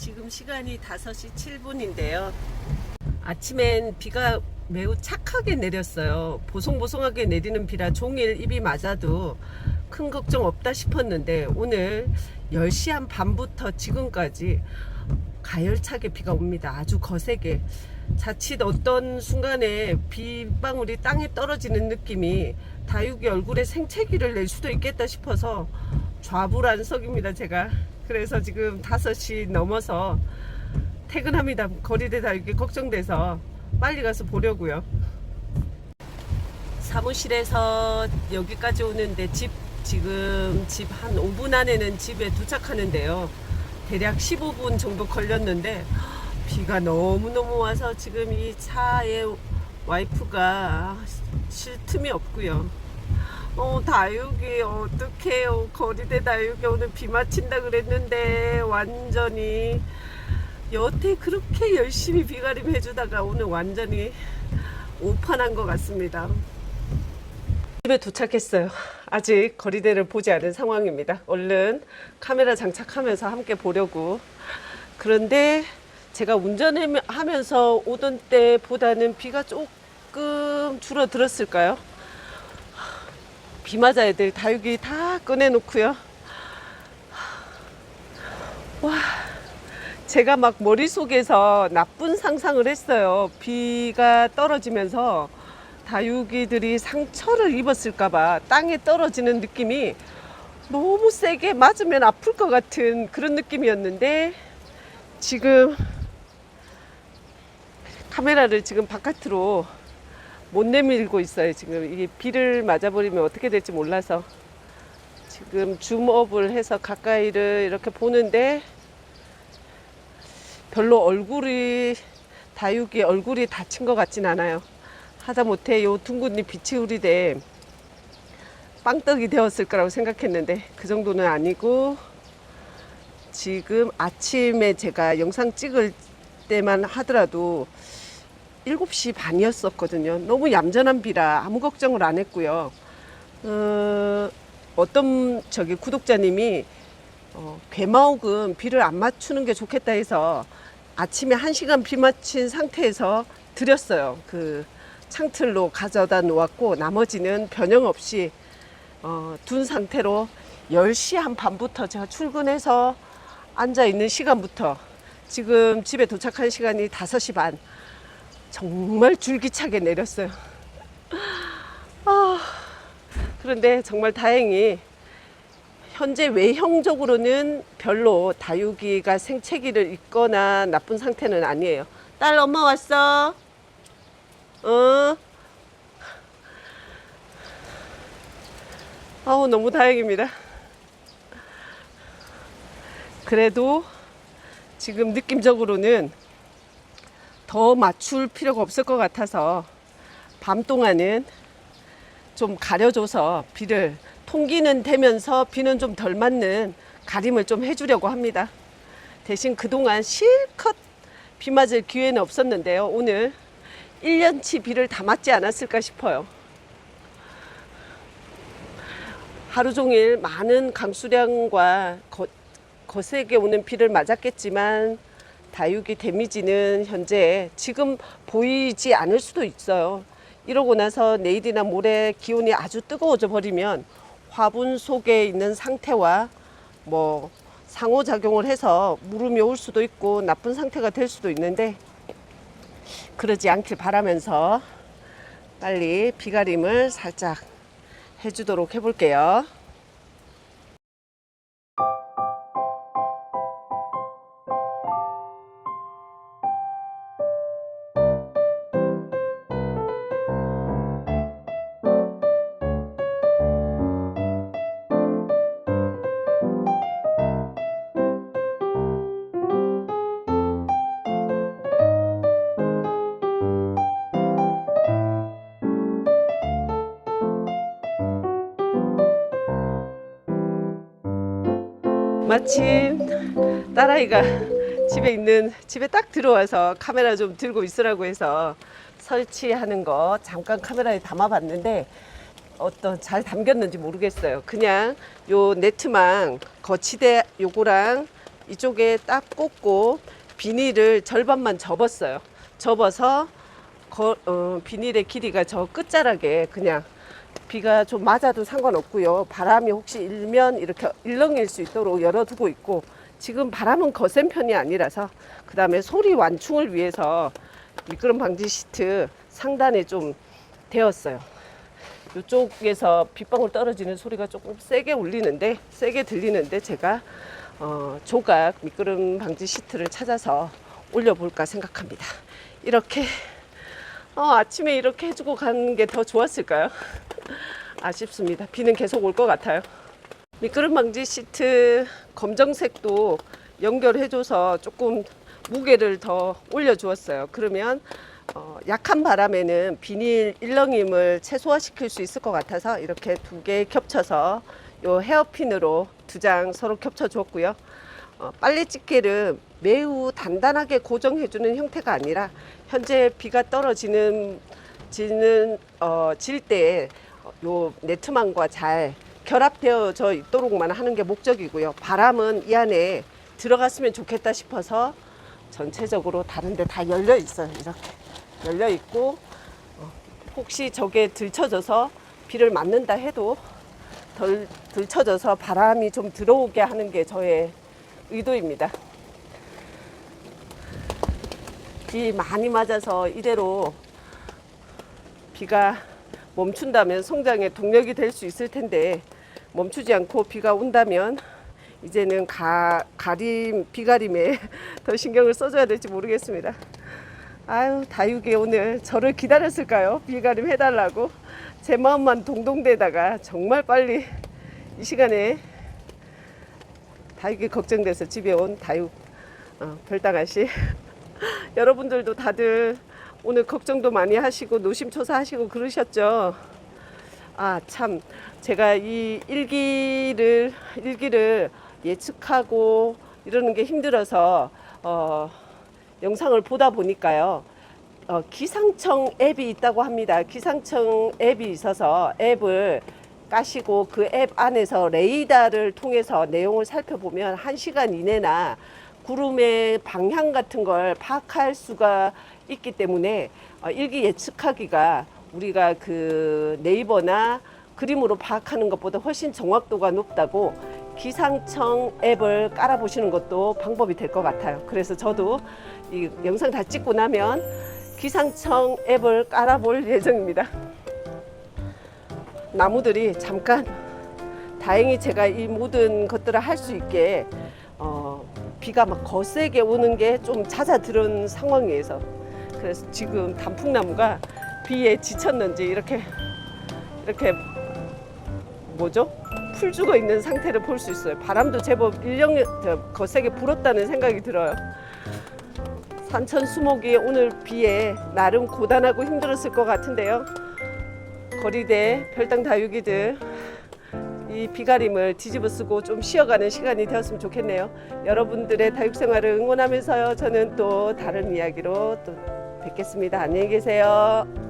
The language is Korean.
지금 시간이 5시 7분인데요. 아침엔 비가 매우 착하게 내렸어요. 보송보송하게 내리는 비라 종일 입이 맞아도 큰 걱정 없다 싶었는데 오늘 10시 한 반부터 지금까지 가열차게 비가 옵니다. 아주 거세게. 자칫 어떤 순간에 빗방울이 땅에 떨어지는 느낌이 다육이 얼굴에 생채기를 낼 수도 있겠다 싶어서 좌불안석입니다, 제가. 그래서 지금 5시 넘어서 퇴근합니다. 거리대 다육이 걱정돼서 빨리 가서 보려고요. 사무실에서 여기까지 오는데 집 지금 집 한 5분 안에는 집에 도착하는데요. 대략 15분 정도 걸렸는데 비가 너무너무 와서 지금 이 차에 와이프가 쉴 틈이 없고요. 어, 다육이 어떡해요. 거리대 다육이 오늘 비 맞힌다 그랬는데 완전히 여태 그렇게 열심히 비가림 해주다가 오늘 완전히 오판한 것 같습니다. 집에 도착했어요. 아직 거리대를 보지 않은 상황입니다. 얼른 카메라 장착하면서 함께 보려고. 그런데 제가 운전하면서 오던 때보다는 비가 조금 줄어들었을까요? 비 맞아 애들 다육이 다 꺼내놓고요. 와, 제가 막 머릿속에서 나쁜 상상을 했어요. 비가 떨어지면서 다육이들이 상처를 입었을까봐 땅에 떨어지는 느낌이 너무 세게 맞으면 아플 것 같은 그런 느낌이었는데 지금 카메라를 지금 바깥으로 못 내밀고 있어요. 지금 이게 비를 맞아버리면 어떻게 될지 몰라서 지금 줌업을 해서 가까이를 이렇게 보는데 별로 얼굴이 다육이 얼굴이 다친 것 같진 않아요. 하다못해 요 둥근잎 비치우리대 빵떡이 되었을 거라고 생각했는데 그 정도는 아니고 지금 아침에 제가 영상 찍을 때만 하더라도 7시 반이었었거든요. 너무 얌전한 비라 아무 걱정을 안 했고요. 어, 어떤 저기 구독자님이 어, 괴마옥은 비를 안 맞추는 게 좋겠다 해서 아침에 1시간 비 맞힌 상태에서 드렸어요. 그 창틀로 가져다 놓았고 나머지는 변형 없이 어, 둔 상태로 10시 한 반부터 제가 출근해서 앉아 있는 시간부터 지금 집에 도착한 시간이 5시 반. 정말 줄기차게 내렸어요. 아, 그런데 정말 다행히 현재 외형적으로는 별로 다육이가 생채기를 입거나 나쁜 상태는 아니에요. 딸 엄마 왔어? 어? 아우 너무 다행입니다. 그래도 지금 느낌적으로는 더 맞출 필요가 없을 것 같아서 밤 동안은 좀 가려줘서 비를 통기는 되면서 비는 좀 덜 맞는 가림을 좀 해주려고 합니다. 대신 그동안 실컷 비 맞을 기회는 없었는데요. 오늘 1년치 비를 다 맞지 않았을까 싶어요. 하루 종일 많은 강수량과 거, 거세게 오는 비를 맞았겠지만 다육이 데미지는 현재 지금 보이지 않을 수도 있어요. 이러고 나서 내일이나 모레 기온이 아주 뜨거워져 버리면 화분 속에 있는 상태와 뭐 상호작용을 해서 무름이 올 수도 있고 나쁜 상태가 될 수도 있는데 그러지 않길 바라면서 빨리 비가림을 살짝 해주도록 해볼게요. 마침 딸아이가 집에 있는 집에 딱 들어와서 카메라 좀 들고 있으라고 해서 설치하는 거 잠깐 카메라에 담아봤는데 어떤 잘 담겼는지 모르겠어요. 그냥 요 네트망 거치대 요거랑 이쪽에 딱 꽂고 비닐을 절반만 접었어요. 접어서 거- 어, 비닐의 길이가 저 끝자락에 그냥 비가 좀 맞아도 상관없고요. 바람이 혹시 일면 이렇게 일렁일 수 있도록 열어두고 있고 지금 바람은 거센 편이 아니라서 그 다음에 소리 완충을 위해서 미끄럼 방지 시트 상단에 좀 되었어요. 이쪽에서 빗방울 떨어지는 소리가 조금 세게 울리는데 세게 들리는데 제가 어, 조각 미끄럼 방지 시트를 찾아서 올려볼까 생각합니다. 이렇게 어, 아침에 이렇게 해주고 가는 게 더 좋았을까요? 아쉽습니다. 비는 계속 올 것 같아요. 미끄럼 방지 시트 검정색도 연결해줘서 조금 무게를 더 올려주었어요. 그러면 어, 약한 바람에는 비닐 일렁임을 최소화시킬 수 있을 것 같아서 이렇게 두 개 겹쳐서 요 헤어핀으로 두 장 서로 겹쳐 주었고요. 어, 빨래 집게를 매우 단단하게 고정해주는 형태가 아니라 현재 비가 떨어지는 지는 어, 질 때에 요 네트망과 잘 결합되어져 있도록만 하는 게 목적이고요. 바람은 이 안에 들어갔으면 좋겠다 싶어서 전체적으로 다른데 다 열려 있어요. 이렇게 열려 있고 어, 혹시 저게 들쳐져서 비를 맞는다 해도 덜 들쳐져서 바람이 좀 들어오게 하는 게 저의 의도입니다. 비 많이 맞아서 이대로 비가 멈춘다면 성장에 동력이 될 수 있을 텐데 멈추지 않고 비가 온다면 이제는 가, 가림 비가림에 더 신경을 써줘야 될지 모르겠습니다. 아유 다육이 오늘 저를 기다렸을까요? 비가림 해달라고 제 마음만 동동대다가 정말 빨리 이 시간에 다육이 걱정돼서 집에 온 다육 어, 별당 아씨 여러분들도 다들 오늘 걱정도 많이 하시고 노심초사하시고 그러셨죠. 아 참 제가 이 일기를 일기를 예측하고 이러는 게 힘들어서 어, 영상을 보다 보니까요. 어, 기상청 앱이 있다고 합니다. 기상청 앱이 있어서 앱을 까시고 그 앱 안에서 레이더를 통해서 내용을 살펴보면 한시간 이내나 구름의 방향 같은 걸 파악할 수가 있기 때문에 어, 일기 예측하기가 우리가 그 네이버나 그림으로 파악하는 것보다 훨씬 정확도가 높다고 기상청 앱을 깔아보시는 것도 방법이 될 것 같아요. 그래서 저도 이 영상 다 찍고 나면 기상청 앱을 깔아볼 예정입니다. 나무들이 잠깐 다행히 제가 이 모든 것들을 할 수 있게 어, 비가 막 거세게 오는 게 좀 잦아들은 상황이어서 그래서 지금 단풍나무가 비에 지쳤는지 이렇게 이렇게 뭐죠? 풀 죽어 있는 상태를 볼 수 있어요. 바람도 제법 일령 저, 거세게 불었다는 생각이 들어요. 산천 수목이 오늘 비에 나름 고단하고 힘들었을 것 같은데요. 거리대 별당 다육이들 이 비가림을 뒤집어 쓰고 좀 쉬어가는 시간이 되었으면 좋겠네요. 여러분들의 다육 생활을 응원하면서요. 저는 또 다른 이야기로 또 뵙겠습니다. 안녕히 계세요.